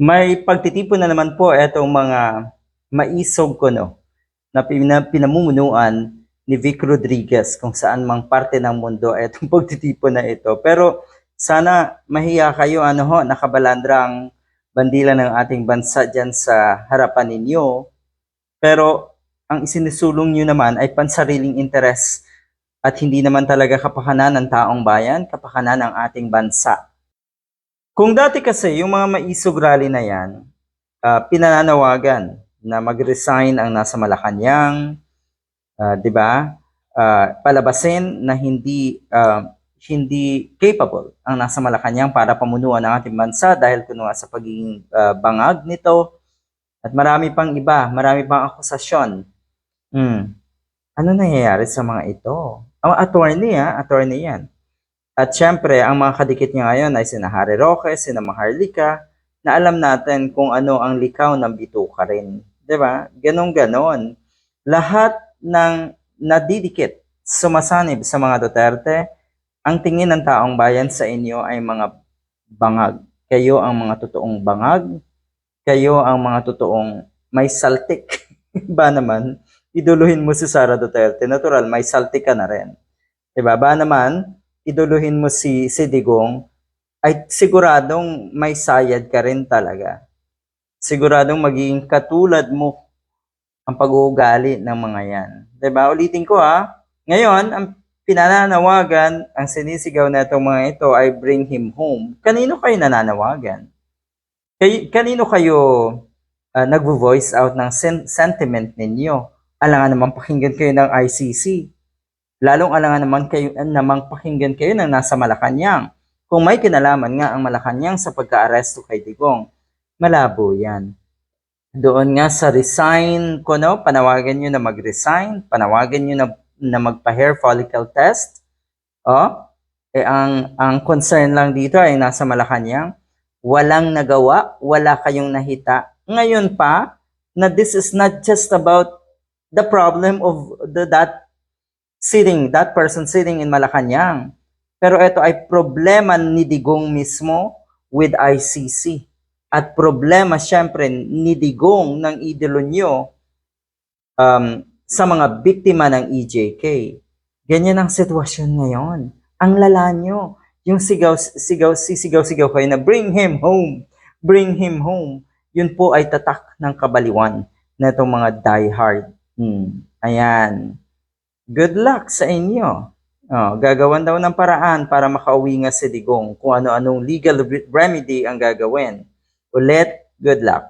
May pagtitipon na naman po itong mga maisog ko no, na pina- pinamumunuan ni Vic Rodriguez kung saan mang parte ng mundo itong pagtitipon na ito. Pero sana mahiya kayo ano ho, nakabalandrang bandila ng ating bansa dyan sa harapan ninyo. Pero ang isinisulong nyo naman ay pansariling interes at hindi naman talaga kapakanan ng taong bayan, kapakanan ng ating bansa. Kung dati kasi yung mga maisog rally na yan, ah, pinananawagan na mag-resign ang nasa Malacanang, ah, 'di ba? Ah, palabasin na hindi ah, hindi capable ang nasa Malacanang para pamunuan ang ating bansa dahil kuno sa pagiging ah, bangag nito at marami pang iba, marami pang akusasyon. Hmm. Ano nangyayari sa mga ito? Ang attorney ah, attorney yan. At syempre, ang mga kadikit niya ngayon ay sina Harry Roque, sina Maharlika, na alam natin kung ano ang likaw ng bituka rin. ba? Ganon ganon. Lahat ng nadidikit, sumasanib sa mga Duterte, ang tingin ng taong bayan sa inyo ay mga bangag. Kayo ang mga totoong bangag. Kayo ang mga totoong may saltik. ba naman? Iduluhin mo si Sara Duterte. Natural, may saltik ka na rin. 'Di ba? Ba naman, iduluhin mo si, si Digong, ay siguradong may sayad ka rin talaga. Siguradong magiging katulad mo ang pag-uugali ng mga yan. 'Di ba? Ulitin ko ha. Ngayon, ang pinananawagan, ang sinisigaw na itong mga ito ay bring him home. Kanino kayo nananawagan? Kay, kanino kayo uh, nagvo-voice out ng sen- sentiment ninyo? Alangan naman pakinggan kayo ng ICC. Lalong alangan naman kayo namang pakinggan kayo ng nasa Malacanang. Kung may kinalaman nga ang Malacanang sa pagka-aresto kay Digong, malabo yan. Doon nga sa resign ko, no, panawagan nyo na mag-resign, panawagan nyo na, na magpa-hair follicle test. Oh, eh, ang, ang concern lang dito ay nasa Malacanang, walang nagawa, wala kayong nahita. Ngayon pa, na this is not just about the problem of the, that sitting, that person sitting in Malacanang. Pero ito ay problema ni Digong mismo with ICC. At problema syempre ni Digong ng idolo nyo um, sa mga biktima ng EJK. Ganyan ang sitwasyon ngayon. Ang lala nyo. Yung sigaw, sigaw, sisigaw, sigaw kayo na bring him home, bring him home. Yun po ay tatak ng kabaliwan na itong mga diehard. Hmm. Ayan. Good luck sa inyo. Oh, gagawan daw ng paraan para makauwi nga si Digong kung ano-anong legal re- remedy ang gagawin. Ulit, good luck.